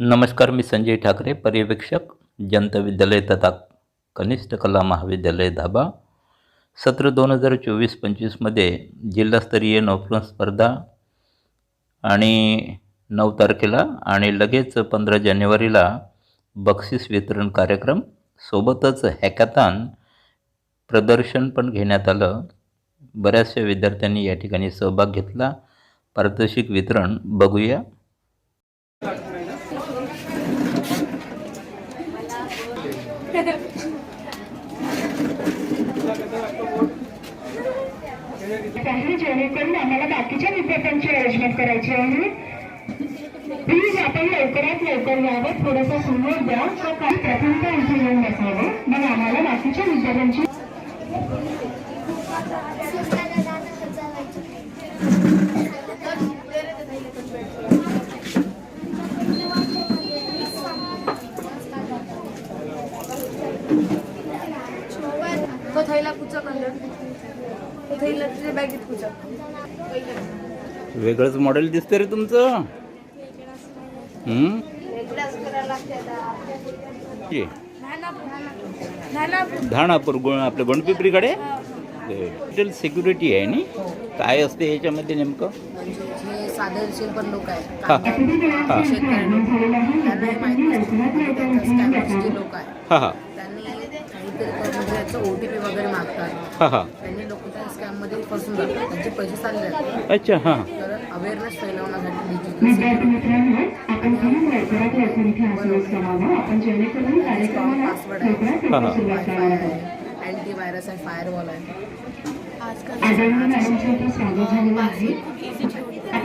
नमस्कार मी संजय ठाकरे पर्यवेक्षक जनता विद्यालय तथा कनिष्ठ कला महाविद्यालय धाबा. सत्र दोन हजार चोवीस पंचवीसमध्ये जिल्हास्तरीय नौका स्पर्धा आणि नऊ तारखेला आणि लगेच पंधरा जानेवारीला बक्षीस वितरण कार्यक्रम. सोबतच हॅकॅथॉन प्रदर्शन पण घेण्यात आलं. बऱ्याचशा विद्यार्थ्यांनी या ठिकाणी सहभाग घेतला. पारितोषिक वितरण बघूया. काही जेणेकरून आम्हाला बाकीच्या विद्यार्थ्यांची अरेंजमेंट करायची आहे. प्लीज आपण लवकरात लवकर यावं. थोडंसं समोर द्या. काही प्रथमता इथे येऊन बसावं. मग आम्हाला बाकीच्या विद्यार्थ्यांची तो थैला कुचक अंदर तो थैला तुझ्या बॅगेत कुचक वेगळंच मॉडेल दिसतं रे तुमचं. हं? धानापूर. गो आपल्या गणपिपरीकडे डिजिटल सिक्युरिटी आहे नी? काय असते याच्यामध्ये नेमकं? म्हणजे जे साधनशील पण लोक आहेत. हा. कामगार, हा. शेतकरी लोक. त्यांना हे माहिती लोक हा हा त्यांनी काहीतरी करून म्हणजे याचं ओ टी पी वगैरे मागतात हा. हा त्यांनी लोक त्या स्कॅममध्ये फसून जातात त्यांचे पैसे चालले जातात अच्छा हां. तर अवेअरनेस फैलवण्यासाठी डिजिटल विद्यार्थी मित्रांनो आपण काही लवकरात लवकर इथे असल्यास जमावं आपण जेणेकरून कार्यक्रमाला लवकरात लवकर सुरुवात करणार आहोत अँटी व्हायरस आहे. फायरवॉल आहे. आदरणीय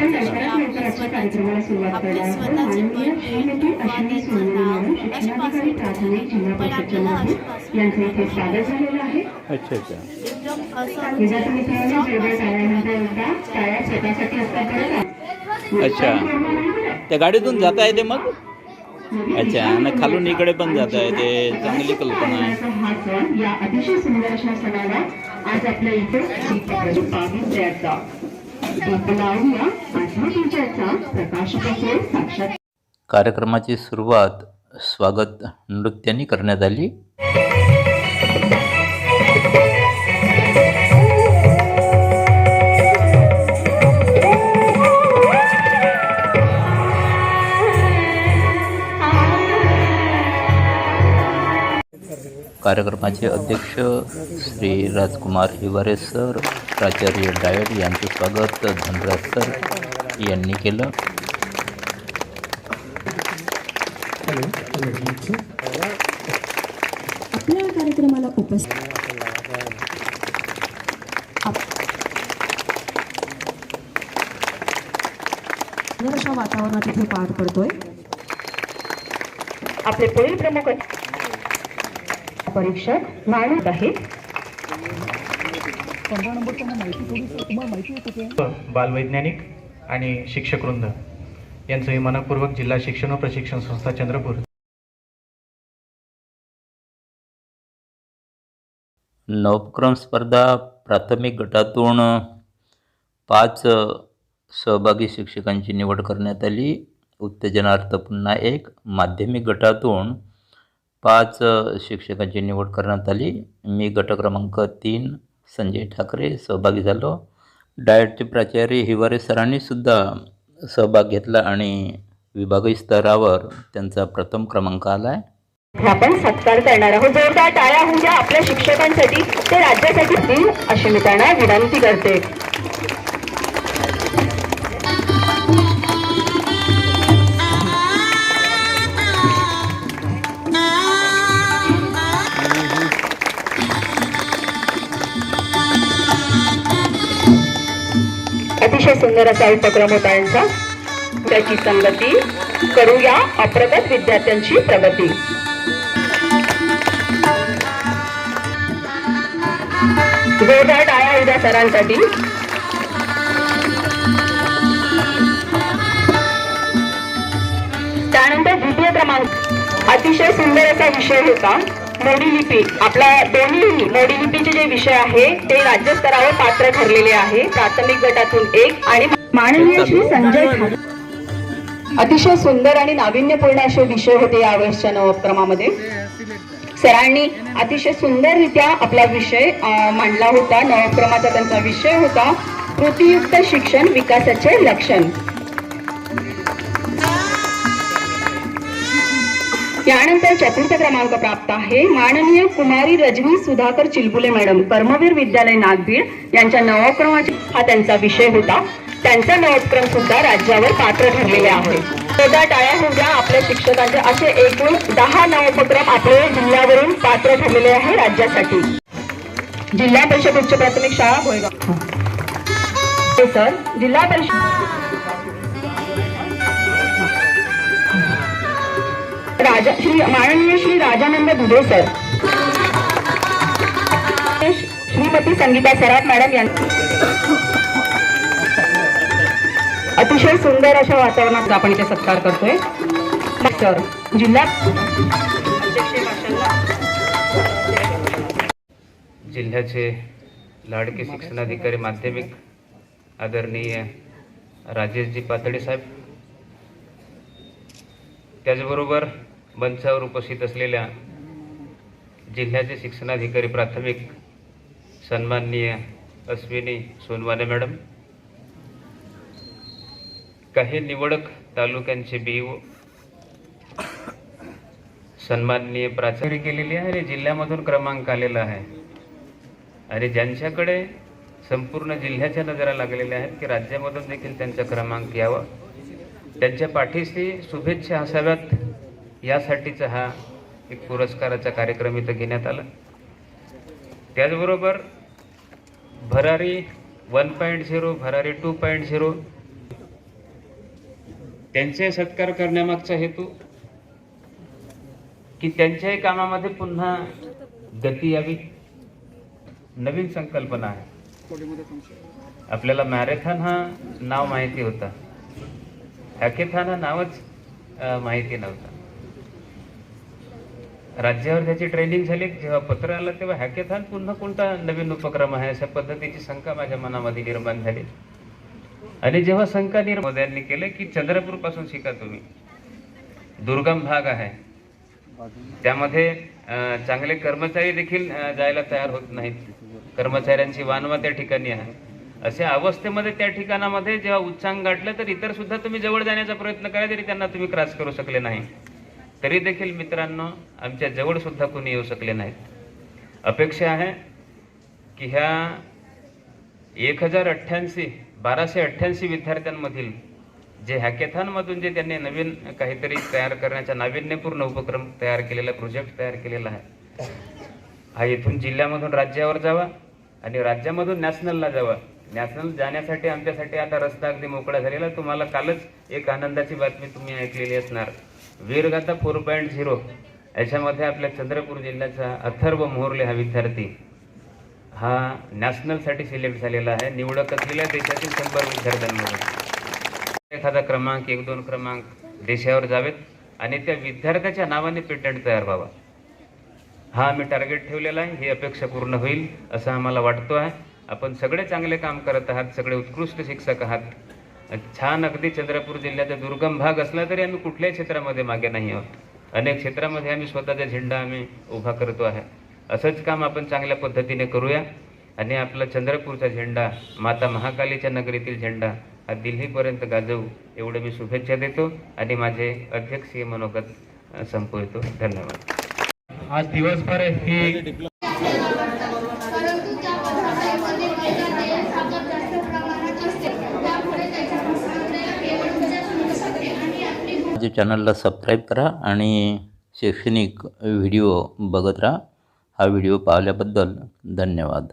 मॅडमचं इथे स्वागत झालेलं आहे आपण लवकरात लवकर आजच्या कार्यक्रमाला सुरुवात करणार आहोत माननीय श्रीमती अश्विनी सोनवणे मॅडम शिक्षणाधिकारी प्राथमिक जिल्हा परिषद चंद्रपूर यांचं इथे स्वागत झालेलं आहे. अच्छा अच्छा. विद्यार्थी मित्रांनो वेगवेगळ्या टाळ्यानंतर एकदा टाळ्या स्वतःसाठी असतात बरं का? अच्छा. त्या गाडीतून जाता येते मग? अच्छा आणि खालून इकडे पण जाता येते चांगली कल्पना. आहे हा या अतिशय सुंदर अशा सणाला आज आपल्या इथे कार्यक्रमाची सुरुवात स्वागत नृत्याने करण्यात आली. कार्यक्रमाचे अध्यक्ष श्री राजकुमार हिवारे सर प्राचार्य डायट यांचं स्वागत. धनराज सर यांनी केलं. आपल्या कार्यक्रमाला उपस्थित आप- अशा वातावरणात इथे पार पडतोय. आपले पुढील प्रमुख परीक्षक मानत आहेत. बालवैज्ञानिक आणि शिक्षक वृंद यांचं मी मनपूर्वक जिल्हा शिक्षण व प्रशिक्षण संस्था चंद्रपूर. नवक्रम स्पर्धा प्राथमिक गटातून पाच सहभागी शिक्षकांची निवड करण्यात आली. उत्तेजनार्थ पुन्हा एक. माध्यमिक गटातून पाच शिक्षकांची निवड करण्यात आली. मी गट क्रमांक तीन संजय ठाकरे सहभागी झालो. डायटचे प्राचार्य हिवारे सरांनी सुद्धा सहभाग घेतला आणि विभागीय स्तरावर त्यांचा प्रथम क्रमांक आला आहे आपण सत्कार करणार आहोत. जोरदार टाळ्या होऊन द्या आपल्या शिक्षकांसाठी. ते राज्यासाठी देईल अशी मी त्यांना विनंती करते. अतिशय सुंदर असा उपक्रम होता यांचा. त्याची संगती करूया अप्रगत विद्यार्थ्यांची प्रगती. जोरदार टाळ्या उद्या सरांसाठी. त्यानंतर द्वितीय क्रमांक. अतिशय सुंदर असा विषय होता. मोडी लिपी आपला दोन्ही मोडी लिपीचे जे विषय आहे ते राज्यस्तरावर पात्र ठरलेले आहे. प्राथमिक गटातून एक आणि माननीय श्री संजय अतिशय सुंदर आणि नाविन्यपूर्ण असे विषय होते यावेळेसच्या नवक्रमामध्ये सरांनी अतिशय सुंदररित्या आपला विषय मांडला होता. नवक्रमाचा त्यांचा विषय होता. कृतीयुक्त शिक्षण विकासाचे लक्षण. यानंतर चतुर्थ क्रमांक प्राप्त आहे. माननीय कुमारी रजनी सुधाकर चिलबुले मॅडम कर्मवीर विद्यालय नागभीड यांच्या नवक्रमाची हा त्यांचा विषय होता. त्यांचा नवोपक्रम सुद्धा राज्यावर पात्र ठरलेले आहे. सदा टाळ्या होऊ आपल्या शिक्षकांचे असे एकूण दहा नवोपक्रम आपले जिल्ह्यावरून पात्र ठरलेले आहे राज्यासाठी. जिल्हा परिषद उच्च प्राथमिक शाळा भोयगाव हो. सर जिल्हा परिषद राजा श्री माननीय श्री राजानंद दुबे सर. श्रीमती संगीता सराफ मॅडम यांनी अतिशय सुंदर अशा वातावरणात आपण इथे सत्कार करतोय. सर जिल्हा जिल्ह्याचे लाडके शिक्षणाधिकारी माध्यमिक आदरणीय राजेशजी पातळी साहेब. त्याचबरोबर मंचावर उपस्थित असलेल्या जिल्ह्याचे शिक्षणाधिकारी प्राथमिक सन्माननीय अश्विनी सोनवाने मॅडम काही निवडक तालुक्यांचे बीओ सन्माननीय प्राचारी केलेली आहे आणि जिल्ह्यामधून क्रमांक आलेला आहे. आणि ज्यांच्याकडे संपूर्ण जिल्ह्याच्या नजरा लागलेल्या आहेत की राज्यामधून देखील त्यांचा क्रमांक यावा. त्यांच्या पाठीशी शुभेच्छा असाव्यात. यासाठीचा हा एक पुरस्काराचा कार्यक्रम इथं घेण्यात आला. त्याचबरोबर Bharari one point zero Bharari two point zero त्यांचे सत्कार करण्यामागचा हेतू की त्यांच्याही कामामध्ये पुन्हा गती यावी. नवीन संकल्पना आहे. आपल्याला मॅरेथॉन हा नाव माहिती होता. हॅकेथॉन हा नावच माहिती नव्हता. राज्यावर त्याची ट्रेनिंग झाली जेव्हा पत्र आलं तेव्हा हॅकेथॉन पुन्हा कोणता नवीन उपक्रम आहे? अशा पद्धतीची शंका माझ्या मनामध्ये निर्माण झाली. आणि जेव्हा शंका निर्माण यांनी केलं की चंद्रपूरपासून शिका तुम्ही. दुर्गम भाग आहे. त्यामध्ये चांगले कर्मचारी देखील जायला तयार होत नाहीत. कर्मचाऱ्यांची वानवा त्या ठिकाणी आहे. अशा अवस्थेमध्ये त्या ठिकाणामध्ये जेव्हा उच्चांक गाठलं तर इतर सुद्धा तुम्ही जवळ जाण्याचा प्रयत्न करा तरी त्यांना तुम्ही क्रॉस करू शकले नाही. तरी देखील मित्रांनो आमच्या जवळसुद्धा कोणी येऊ शकले नाहीत. अपेक्षा आहे की ह्या एक हजार अठ्ठ्याऐंशी बाराशे अठ्ठ्याऐंशी विद्यार्थ्यांमधील जे हॅकेथॉनमधून जे त्यांनी नवीन काहीतरी तयार करण्याचा नाविन्यपूर्ण उपक्रम तयार केलेला प्रोजेक्ट तयार केलेला आहे हा इथून जिल्ह्यामधून राज्यावर जावा आणि राज्यामधून नॅशनलला जावा. नॅशनल जाण्यासाठी आमच्यासाठी आता रस्ता अगदी मोकळा झालेला तुम्हाला कालच एक आनंदाची बातमी तुम्ही ऐकलेली असणार. वीरगाथा फोर पॉईंट झिरो याच्यामध्ये आपल्या चंद्रपूर जिल्ह्याचा अथर्व मोहरले हा विद्यार्थी हा नॅशनलसाठी सिलेक्ट झालेला आहे. निवडक असलेल्या देशातील शंभर विद्यार्थ्यांमध्ये. एखादा क्रमांक एक दोन क्रमांक देशावर जावेत आणि त्या विद्यार्थ्याच्या नावाने पेटंट तयार व्हावा. हा आम्ही टार्गेट ठेवलेला आहे. ही अपेक्षा पूर्ण होईल असं आम्हाला वाटतो आहे. आपण सगळे चांगले काम करत आहात सगळे उत्कृष्ट शिक्षक आहात. छान अगदी चंद्रपूर जिल्ह्याचा दुर्गम भाग असला तरी आम्ही कुठल्याही क्षेत्रामध्ये मागे नाही आहोत. अनेक क्षेत्रामध्ये आम्ही स्वतःचा झेंडा आम्ही उभा करतो आहे. असंच काम आपण चांगल्या पद्धतीने करूया. आणि आपला चंद्रपूरचा झेंडा माता महाकालीच्या नगरीतील झेंडा हा दिल्लीपर्यंत गाजवू एवढं मी शुभेच्छा देतो. आणि माझे अध्यक्षीय मनोगत संपवतो. धन्यवाद. आज दिवसभर ही माझ्या चॅनलला सबस्क्राईब करा आणि शैक्षणिक व्हिडिओ बघत राहा. हा व्हिडिओ पाहिल्याबद्दल धन्यवाद.